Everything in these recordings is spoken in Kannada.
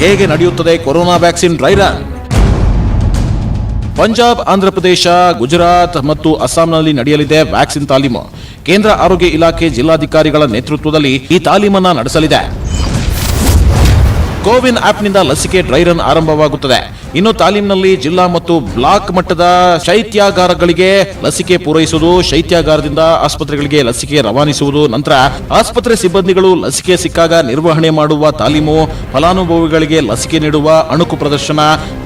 ಹೇಗೆ ನಡೆಯುತ್ತದೆ corona vaccine dry run? Punjab, Andhra Pradesh, Gujarat ಮತ್ತು ಅಸ್ಸಾಂನಲ್ಲಿ ನಡೆಯಲಿದೆ ವ್ಯಾಕ್ಸಿನ್ ತಾಲೀಮು. ಕೇಂದ್ರ ಆರೋಗ್ಯ ಇಲಾಖೆ ಜಿಲ್ಲಾಧಿಕಾರಿಗಳ ನೇತೃತ್ವದಲ್ಲಿ ಈ ತಾಲೀಮನ್ನ ನಡೆಸಲಿದೆ. ಕೋವಿನ್ ಆಪ್ನಿಂದ ಲಸಿಕೆ ಡ್ರೈ ರನ್ ಆರಂಭವಾಗುತ್ತದೆ. ಇನ್ನು ತಾಲೀಮಿನಲ್ಲಿ ಜಿಲ್ಲಾ ಮತ್ತು ಬ್ಲಾಕ್ ಮಟ್ಟದ ಶೈತ್ಯಾಗಾರಗಳಿಗೆ ಲಸಿಕೆ ಪೂರೈಸುವುದು, ಶೈತ್ಯಾಗಾರದಿಂದ ಆಸ್ಪತ್ರೆಗಳಿಗೆ ಲಸಿಕೆ ರವಾನಿಸುವುದು ನಂತರ ಆಸ್ಪತ್ರೆ ಸಿಬ್ಬಂದಿಗಳು ಲಸಿಕೆ ಸಿಕ್ಕಾಗ ನಿರ್ವಹಣೆ ಮಾಡುವ ತಾಲೀಮು, ಫಲಾನುಭವಿಗಳಿಗೆ ಲಸಿಕೆ ನೀಡುವ ಅಣುಕು ಪ್ರದರ್ಶನ,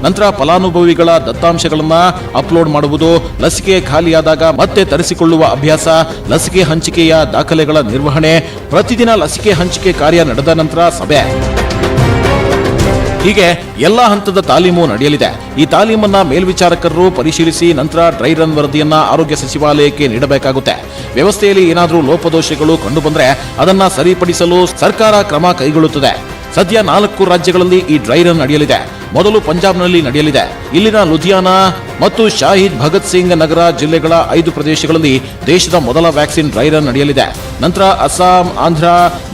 ನಂತರ ಫಲಾನುಭವಿಗಳ ದತ್ತಾಂಶಗಳನ್ನು ಅಪ್ಲೋಡ್ ಮಾಡುವುದು, ಲಸಿಕೆ ಖಾಲಿಯಾದಾಗ ಮತ್ತೆ ತರಿಸಿಕೊಳ್ಳುವ ಅಭ್ಯಾಸ, ಲಸಿಕೆ ಹಂಚಿಕೆಯ ದಾಖಲೆಗಳ ನಿರ್ವಹಣೆ, ಪ್ರತಿದಿನ ಲಸಿಕೆ ಹಂಚಿಕೆ ಕಾರ್ಯ ನಡೆದ ನಂತರ ಸಭೆ. ಹೀಗೆ ಎಲ್ಲ ಹಂತದ ತಾಲೀಮು ನಡೆಯಲಿದೆ. ಈ ತಾಲೀಮನ್ನ ಮೇಲ್ವಿಚಾರಕರು ಪರಿಶೀಲಿಸಿ ನಂತರ ಡ್ರೈ ರನ್ ವರದಿಯನ್ನ ಆರೋಗ್ಯ ಸಚಿವಾಲಯಕ್ಕೆ ನೀಡಬೇಕಾಗುತ್ತೆ. ವ್ಯವಸ್ಥೆಯಲ್ಲಿ ಏನಾದರೂ ಲೋಪದೋಷಗಳು ಕಂಡುಬಂದ್ರೆ ಅದನ್ನ ಸರಿಪಡಿಸಲು ಸರ್ಕಾರ ಕ್ರಮ ಕೈಗೊಳ್ಳುತ್ತದೆ. ಸದ್ಯ ನಾಲ್ಕು ರಾಜ್ಯಗಳಲ್ಲಿ ಈ ಡ್ರೈ ರನ್ ನಡೆಯಲಿದೆ. ಮೊದಲು ಪಂಜಾಬ್ನಲ್ಲಿ ನಡೆಯಲಿದೆ. ಇಲ್ಲಿನ ಲುಧಿಯಾನ ಮತ್ತು ಶಾಹಿದ್ ಭಗತ್ ಸಿಂಗ್ ನಗರ ಜಿಲ್ಲೆಗಳ ಐದು ಪ್ರದೇಶಗಳಲ್ಲಿ ದೇಶದ ಮೊದಲ ವ್ಯಾಕ್ಸಿನ್ ಡ್ರೈ ರನ್ ನಡೆಯಲಿದೆ. ನಂತರ ಅಸ್ಸಾಂ, ಆಂಧ್ರ,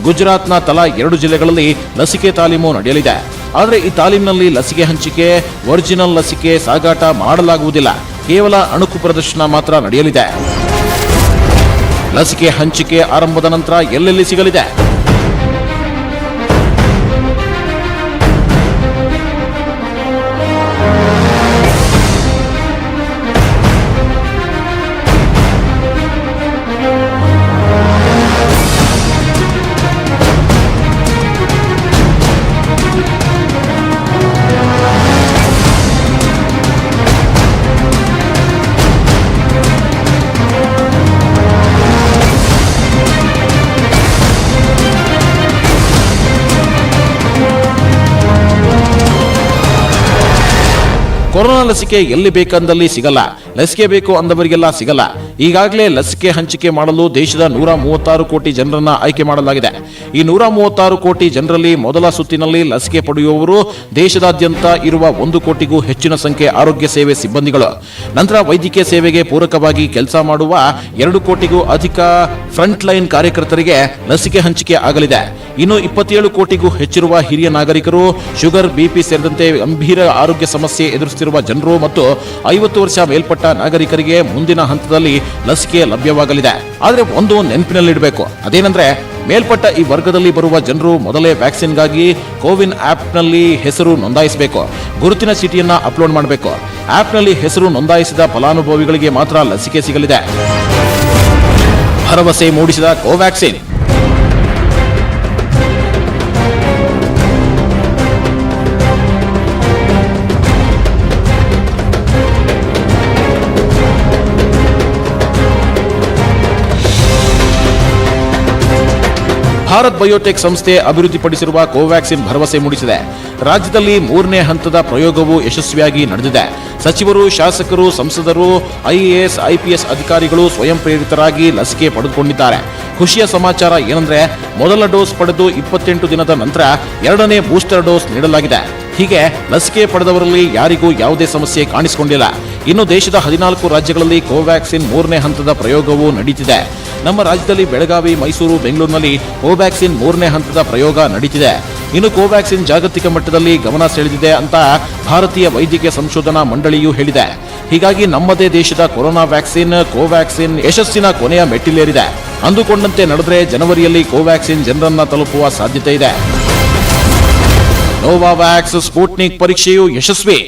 ಗುಜರಾತ್ನ ತಲಾ ಎರಡು ಜಿಲ್ಲೆಗಳಲ್ಲಿ ಲಸಿಕೆ ತಾಲೀಮು ನಡೆಯಲಿದೆ. ಆದರೆ ಈ ತಾಲೀಮಿನಲ್ಲಿ ಲಸಿಕೆ ಹಂಚಿಕೆ, ಒರಿಜಿನಲ್ ಲಸಿಕೆ ಸಾಗಾಟ ಮಾಡಲಾಗುವುದಿಲ್ಲ. ಕೇವಲ ಅಣುಕು ಪ್ರದರ್ಶನ ಮಾತ್ರ ನಡೆಯಲಿದೆ. ಲಸಿಕೆ ಹಂಚಿಕೆ ಆರಂಭದ ನಂತರ ಎಲ್ಲೆಲ್ಲಿ ಸಿಗಲಿದೆ? ಕೊರೋನಾ ಲಸಿಕೆ ಎಲ್ಲಿ ಬೇಕಂದಲ್ಲಿ ಸಿಗಲ್ಲ. ಲಸಿಕೆ ಬೇಕು ಅಂದವರಿಗೆಲ್ಲ ಸಿಗಲ್ಲ. ಈಗಾಗಲೇ ಲಸಿಕೆ ಹಂಚಿಕೆ ಮಾಡಲು ದೇಶದ ನೂರ ಮೂವತ್ತಾರು ಕೋಟಿ ಜನರನ್ನ ಆಯ್ಕೆ ಮಾಡಲಾಗಿದೆ. ಈ ನೂರ ಮೂವತ್ತಾರು ಕೋಟಿ ಜನರಲ್ಲಿ ಮೊದಲ ಸುತ್ತಿನಲ್ಲಿ ಲಸಿಕೆ ಪಡೆಯುವವರು ದೇಶದಾದ್ಯಂತ ಇರುವ ಒಂದು ಕೋಟಿಗೂ ಹೆಚ್ಚಿನ ಸಂಖ್ಯೆ ಆರೋಗ್ಯ ಸೇವೆ ಸಿಬ್ಬಂದಿಗಳು. ನಂತರ ವೈದ್ಯಕೀಯ ಸೇವೆಗೆ ಪೂರಕವಾಗಿ ಕೆಲಸ ಮಾಡುವ ಎರಡು ಕೋಟಿಗೂ ಅಧಿಕ ಫ್ರಂಟ್ ಲೈನ್ ಕಾರ್ಯಕರ್ತರಿಗೆ ಲಸಿಕೆ ಹಂಚಿಕೆ ಆಗಲಿದೆ. ಇನ್ನು ಇಪ್ಪತ್ತೇಳು ಕೋಟಿಗೂ ಹೆಚ್ಚಿರುವ ಹಿರಿಯ ನಾಗರಿಕರು, ಶುಗರ್ ಬಿಪಿ ಸೇರಿದಂತೆ ಗಂಭೀರ ಆರೋಗ್ಯ ಸಮಸ್ಯೆ ಎದುರಿಸುತ್ತಿರುವ ಜನರು ಮತ್ತು ಐವತ್ತು ವರ್ಷ ಮೇಲ್ಪಟ್ಟ ನಾಗರಿಕರಿಗೆ ಮುಂದಿನ ಹಂತದಲ್ಲಿ ಲಸಿಕೆ ಲಭ್ಯವಾಗಲಿದೆ. ಆದರೆ ಒಂದು ನೆನಪಿನಲ್ಲಿಡಬೇಕು. ಅದೇನೆಂದ್ರೆ, ಮೇಲ್ಪಟ್ಟ ಈ ವರ್ಗದಲ್ಲಿ ಬರುವ ಜನರು ಮೊದಲೇ ವ್ಯಾಕ್ಸಿನ್ಗಾಗಿ ಕೋವಿನ್ ಆ್ಯಪ್ನಲ್ಲಿ ಹೆಸರು ನೋಂದಾಯಿಸಬೇಕು. ಗುರುತಿನ ಚೀಟಿಯನ್ನು ಅಪ್ಲೋಡ್ ಮಾಡಬೇಕು. ಆ್ಯಪ್ನಲ್ಲಿ ಹೆಸರು ನೋಂದಾಯಿಸಿದ ಫಲಾನುಭವಿಗಳಿಗೆ ಮಾತ್ರ ಲಸಿಕೆ ಸಿಗಲಿದೆ. ಭರವಸೆ ಮೂಡಿಸಿದ ಕೋವ್ಯಾಕ್ಸಿನ್. ಭಾರತ್ ಬಯೋಟೆಕ್ ಸಂಸ್ಥೆ ಅಭಿವೃದ್ಧಿಪಡಿಸಿರುವ ಕೋವ್ಯಾಕ್ಸಿನ್ ಭರವಸೆ ಮೂಡಿಸಿದೆ. ರಾಜ್ಯದಲ್ಲಿ ಮೂರನೇ ಹಂತದ ಪ್ರಯೋಗವು ಯಶಸ್ವಿಯಾಗಿ ನಡೆದಿದೆ. ಸಚಿವರು, ಶಾಸಕರು, ಸಂಸದರು, ಐಎಎಸ್, ಐಪಿಎಸ್ ಅಧಿಕಾರಿಗಳು ಸ್ವಯಂ ಪ್ರೇರಿತರಾಗಿ ಲಸಿಕೆ ಪಡೆದುಕೊಂಡಿದ್ದಾರೆ. ಖುಷಿಯ ಸಮಾಚಾರ ಏನಂದ್ರೆ, ಮೊದಲ ಡೋಸ್ ಪಡೆದು ಇಪ್ಪತ್ತೆಂಟು ದಿನದ ನಂತರ ಎರಡನೇ ಬೂಸ್ಟರ್ ಡೋಸ್ ನೀಡಲಾಗಿದೆ. ಹೀಗೆ ಲಸಿಕೆ ಪಡೆದವರಲ್ಲಿ ಯಾರಿಗೂ ಯಾವುದೇ ಸಮಸ್ಯೆ ಕಾಣಿಸಿಕೊಂಡಿಲ್ಲ. ಇನ್ನು ದೇಶದ ಹದಿನಾಲ್ಕು ರಾಜ್ಯಗಳಲ್ಲಿ ಕೋವ್ಯಾಕ್ಸಿನ್ ಮೂರನೇ ಹಂತದ ಪ್ರಯೋಗವು ನಡೀತಿದೆ. ನಮ್ಮ ರಾಜ್ಯದಲ್ಲಿ ಬೆಳಗಾವಿ, ಮೈಸೂರು, ಬೆಂಗಳೂರಿನಲ್ಲಿ ಕೋವ್ಯಾಕ್ಸಿನ್ ಮೂರನೇ ಹಂತದ ಪ್ರಯೋಗ ನಡೀತಿದೆ. ಇನ್ನು ಕೋವ್ಯಾಕ್ಸಿನ್ ಜಾಗತಿಕ ಮಟ್ಟದಲ್ಲಿ ಗಮನ ಸೆಳೆದಿದೆ ಅಂತ ಭಾರತೀಯ ವೈದ್ಯಕೀಯ ಸಂಶೋಧನಾ ಮಂಡಳಿಯು ಹೇಳಿದೆ. ಹೀಗಾಗಿ ನಮ್ಮದೇ ದೇಶದ ಕೊರೋನಾ ವ್ಯಾಕ್ಸಿನ್, ಕೋವ್ಯಾಕ್ಸಿನ್ ಯಶಸ್ಸಿನ ಕೊನೆಯ ಮೆಟ್ಟಿಲೇರಿದೆ. ಅಂದುಕೊಂಡಂತೆ ನಡೆದರೆ ಜನವರಿಯಲ್ಲಿ ಕೋವ್ಯಾಕ್ಸಿನ್ ಜನರನ್ನ ತಲುಪುವ ಸಾಧ್ಯತೆ ಇದೆ. ನೋವಾವ್ಯಾಕ್ಸ್ ಸ್ಪುಟ್ನಿಕ್ ಪರೀಕ್ಷೆಯು ಯಶಸ್ವಿ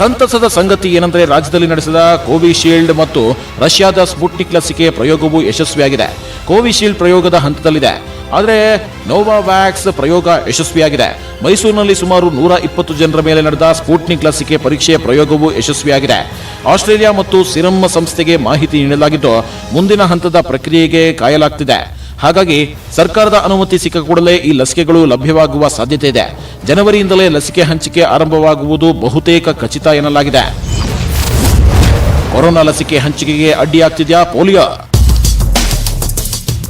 ಸಂತಸದ ಸಂಗತಿ ಏನಂದ್ರೆ ರಾಜ್ಯದಲ್ಲಿ ನಡೆಸಿದ ಕೋವಿಶೀಲ್ಡ್ ಮತ್ತು ರಷ್ಯಾದ ಸ್ಪುಟ್ನಿಕ್ ಲಸಿಕೆ ಪ್ರಯೋಗವು ಯಶಸ್ವಿಯಾಗಿದೆ. ಕೋವಿಶೀಲ್ಡ್ ಪ್ರಯೋಗದ ಹಂತದಲ್ಲಿದೆ. ಆದರೆ ನೋವಾವ್ಯಾಕ್ಸ್ ಪ್ರಯೋಗ ಯಶಸ್ವಿಯಾಗಿದೆ. ಮೈಸೂರಿನಲ್ಲಿ ಸುಮಾರು ನೂರ ಇಪ್ಪತ್ತು ಜನರ ಮೇಲೆ ನಡೆದ ಸ್ಪುಟ್ನಿಕ್ ಲಸಿಕೆ ಪರೀಕ್ಷೆ ಪ್ರಯೋಗವು ಯಶಸ್ವಿಯಾಗಿದೆ. ಆಸ್ಟ್ರೇಲಿಯಾ ಮತ್ತು ಸಿರಮ್ ಸಂಸ್ಥೆಗೆ ಮಾಹಿತಿ ನೀಡಲಾಗಿದ್ದು, ಮುಂದಿನ ಹಂತದ ಪ್ರಕ್ರಿಯೆಗೆ ಕಾಯಲಾಗ್ತಿದೆ. ಹಾಗಾಗಿ ಸರ್ಕಾರದ ಅನುಮತಿ ಸಿಕ್ಕ ಕೂಡಲೇ ಈ ಲಸಿಕೆಗಳು ಲಭ್ಯವಾಗುವ ಸಾಧ್ಯತೆ ಇದೆ. ಜನವರಿಯಿಂದಲೇ ಲಸಿಕೆ ಹಂಚಿಕೆ ಆರಂಭವಾಗುವುದು ಬಹುತೇಕ ಖಚಿತ ಎನ್ನಲಾಗಿದೆ. ಕೊರೋನಾ ಲಸಿಕೆ ಹಂಚಿಕೆಗೆ ಅಡ್ಡಿಯಾಗ್ತಿದೆಯಾ ಪೋಲಿಯೋ?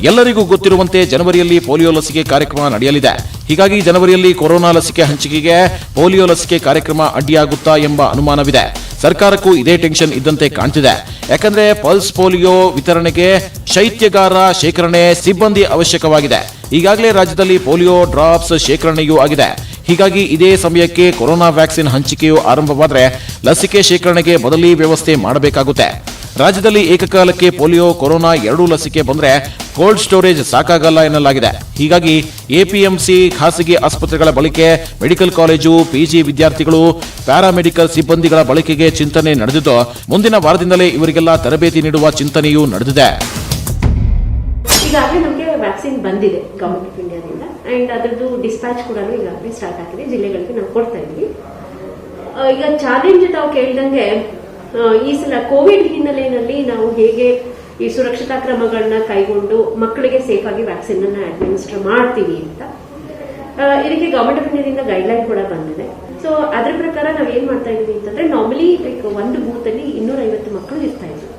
ಎಲ್ಲರಿಗೂ ಗೊತ್ತಿರುವಂತೆ ಜನವರಿಯಲ್ಲಿ ಪೋಲಿಯೋ ಲಸಿಕೆ ಕಾರ್ಯಕ್ರಮ ನಡೆಯಲಿದೆ. ಹೀಗಾಗಿ ಜನವರಿಯಲ್ಲಿ ಕೊರೋನಾ ಲಸಿಕೆ ಹಂಚಿಕೆಗೆ ಪೋಲಿಯೋ ಲಸಿಕೆ ಕಾರ್ಯಕ್ರಮ ಅಡ್ಡಿಯಾಗುತ್ತಾ ಎಂಬ ಅನುಮಾನವಿದೆ. ಸರ್ಕಾರಕ್ಕೂ ಇದೇ ಟೆನ್ಷನ್ ಇದ್ದಂತೆ ಕಾಣ್ತಿದೆ. ಯಾಕಂದ್ರೆ ಪಲ್ಸ್ ಪೋಲಿಯೋ ವಿತರಣೆಗೆ ಶೈತ್ಯಗಾರ ಶೇಖರಣೆ ಸಿಬ್ಬಂದಿ ಅವಶ್ಯಕವಾಗಿದೆ. ಈಗಾಗಲೇ ರಾಜ್ಯದಲ್ಲಿ ಪೋಲಿಯೋ ಡ್ರಾಪ್ಸ್ ಶೇಖರಣೆಯೂ ಆಗಿದೆ. ಹೀಗಾಗಿ ಇದೇ ಸಮಯಕ್ಕೆ ಕೊರೋನಾ ವ್ಯಾಕ್ಸಿನ್ ಹಂಚಿಕೆಯು ಆರಂಭವಾದರೆ ಲಸಿಕೆ ಶೇಖರಣೆಗೆ ಬದಲಿ ವ್ಯವಸ್ಥೆ ಮಾಡಬೇಕಾಗುತ್ತೆ. ರಾಜ್ಯದಲ್ಲಿ ಏಕಕಾಲಕ್ಕೆ ಪೋಲಿಯೋ ಕೊರೋನಾ ಎರಡೂ ಲಸಿಕೆ ಬಂದರೆ ಕೋಲ್ಡ್ ಸ್ಟೋರೇಜ್ ಸಾಕಾಗಲ್ಲ ಎನ್ನಲಾಗಿದೆ. ಹೀಗಾಗಿ ಎಪಿಎಂಸಿ ಖಾಸಗಿ ಆಸ್ಪತ್ರೆಗಳ ಬಳಕೆ ಮೆಡಿಕಲ್ ಕಾಲೇಜು ಪಿಜಿ ವಿದ್ಯಾರ್ಥಿಗಳು, ಪ್ಯಾರಾಮೆಡಿಕಲ್ ಸಿಬ್ಬಂದಿಗಳ ಬಳಕೆಗೆ ಚಿಂತನೆ ನಡೆದಿದ್ದು, ಮುಂದಿನ ವಾರದಿಂದಲೇ ಇವರಿಗೆಲ್ಲ ತರಬೇತಿ ನೀಡುವ ಚಿಂತನೆಯೂ ನಡೆದಿದೆ. ಈಗಾಗಲೇ ನಮಗೆ ವ್ಯಾಕ್ಸಿನ್ ಬಂದಿದೆ ಗವರ್ಮೆಂಟ್ ಆಫ್ ಇಂಡಿಯಾದಿಂದ. ಅಂಡ್ ಅದರದ್ದು ಡಿಸ್ಪ್ಯಾಚ್ ಕೂಡ ಈಗಾಗಲೇ ಸ್ಟಾರ್ಟ್ ಆಗಿದೆ. ಜಿಲ್ಲೆಗಳಿಗೆ ನಾವು ಕೊಡ್ತಾ ಇದ್ವಿ ಈಗ ಚಾಲೆಂಜ್ ತಾವು ಕೇಳಿದಂಗೆ ಈ ಸಲ ಕೋವಿಡ್ ಹಿನ್ನೆಲೆಯಲ್ಲಿ ನಾವು ಹೇಗೆ ಈ ಸುರಕ್ಷತಾ ಕ್ರಮಗಳನ್ನ ಕೈಗೊಂಡು ಮಕ್ಕಳಿಗೆ ಸೇಫ್ ಆಗಿ ವ್ಯಾಕ್ಸಿನ್ ಅನ್ನ ಅಡ್ಮಿನಿಸ್ಟರ್ ಮಾಡ್ತೀವಿ ಅಂತ. ಇದಕ್ಕೆ ಗವರ್ಮೆಂಟ್ ಆಫ್ ಇಂಡಿಯಾದಿಂದ ಗೈಡ್ಲೈನ್ ಕೂಡ ಬಂದಿದೆ. ಸೊ ಅದ್ರ ಪ್ರಕಾರ ನಾವು ಏನ್ ಮಾಡ್ತಾ ಇದೀವಿ ಅಂತಂದ್ರೆ ನಾರ್ಮಲಿ ಲೈಕ್ ಒಂದು ಬೂತ್ ಅಲ್ಲಿ ಇನ್ನೂರ ಐವತ್ತು ಮಕ್ಕಳು ಇರ್ತಾ ಇದ್ರು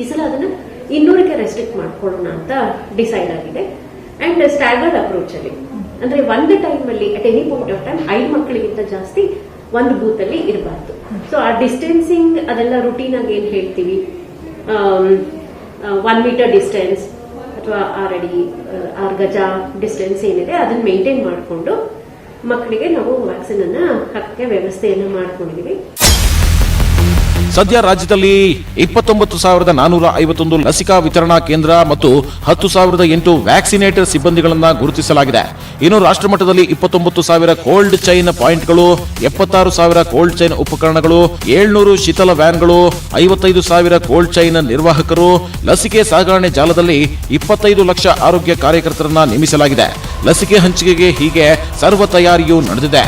ಈ ಸಲ ಅದನ್ನ ಇನ್ನೂರಕ್ಕೆ ರೆಸ್ಟ್ರಿಕ್ಟ್ ಮಾಡ್ಕೊಳ್ಳೋಣ ಅಂತ ಡಿಸೈಡ್ ಆಗಿದೆ. ಅಂಡ್ ಸ್ಟ್ಯಾಗರ್ಡ್ ಅಪ್ರೋಚ್ ಅಲ್ಲಿ. ಅಂದ್ರೆ ಒಂದು ಟೈಮ್ ಅಲ್ಲಿ at any point of time ಐದು ಮಕ್ಕಳಿಗಿಂತ ಜಾಸ್ತಿ ಒಂದು ಬೂತ್ ಅಲ್ಲಿ ಇರಬಾರ್ದು. ಸೊ ಆ ಡಿಸ್ಟೆನ್ಸಿಂಗ್ ಅದೆಲ್ಲ ರುಟೀನ್ ಆಗಿ ಏನ್ ಹೇಳ್ತೀವಿ? ಒನ್ ಮೀಟರ್ ಡಿಸ್ಟೆನ್ಸ್ ಅಥವಾ ಆರ್ ಅಡಿ ಆರ್ ಗಜ ಡಿಸ್ಟೆನ್ಸ್ ಏನಿದೆ, ಅದನ್ನ ಮೇಂಟೈನ್ ಮಾಡಿಕೊಂಡು ಮಕ್ಕಳಿಗೆ ನಾವು ವ್ಯಾಕ್ಸಿನ್ ಅನ್ನ ಹಾಕಕ್ಕೆ ವ್ಯವಸ್ಥೆಯನ್ನು ಮಾಡ್ಕೊಂಡಿದೀವಿ. ಸದ್ಯ ರಾಜ್ಯದಲ್ಲಿ ಇಪ್ಪತ್ತೊಂಬತ್ತು ಸಾವಿರದ ನಾನೂರ ಐವತ್ತೊಂದು ಲಸಿಕಾ ವಿತರಣಾ ಕೇಂದ್ರ ಮತ್ತು ಹತ್ತು ಸಾವಿರದ ಎಂಟು ವ್ಯಾಕ್ಸಿನೇಟರ್ ಸಿಬ್ಬಂದಿಗಳನ್ನು ಗುರುತಿಸಲಾಗಿದೆ. ಇನ್ನು ರಾಷ್ಟ್ರಮಟ್ಟದಲ್ಲಿ ಇಪ್ಪತ್ತೊಂಬತ್ತು ಸಾವಿರ ಕೋಲ್ಡ್ ಚೈನ್ ಪಾಯಿಂಟ್ಗಳು, ಎಪ್ಪತ್ತಾರು ಸಾವಿರ ಕೋಲ್ಡ್ ಚೈನ್ ಉಪಕರಣಗಳು, ಏಳ್ನೂರು ಶೀತಲ ವ್ಯಾನ್ಗಳು, ಐವತ್ತೈದು ಸಾವಿರ ಕೋಲ್ಡ್ ಚೈನ್ ನಿರ್ವಾಹಕರು, ಲಸಿಕೆ ಸಾಗಣೆ ಜಾಲದಲ್ಲಿ ಇಪ್ಪತ್ತೈದು ಲಕ್ಷ ಆರೋಗ್ಯ ಕಾರ್ಯಕರ್ತರನ್ನ ನೇಮಿಸಲಾಗಿದೆ. ಲಸಿಕೆ ಹಂಚಿಕೆಗೆ ಹೀಗೆ ಸರ್ವ ತಯಾರಿಯೂ ನಡೆದಿದೆ.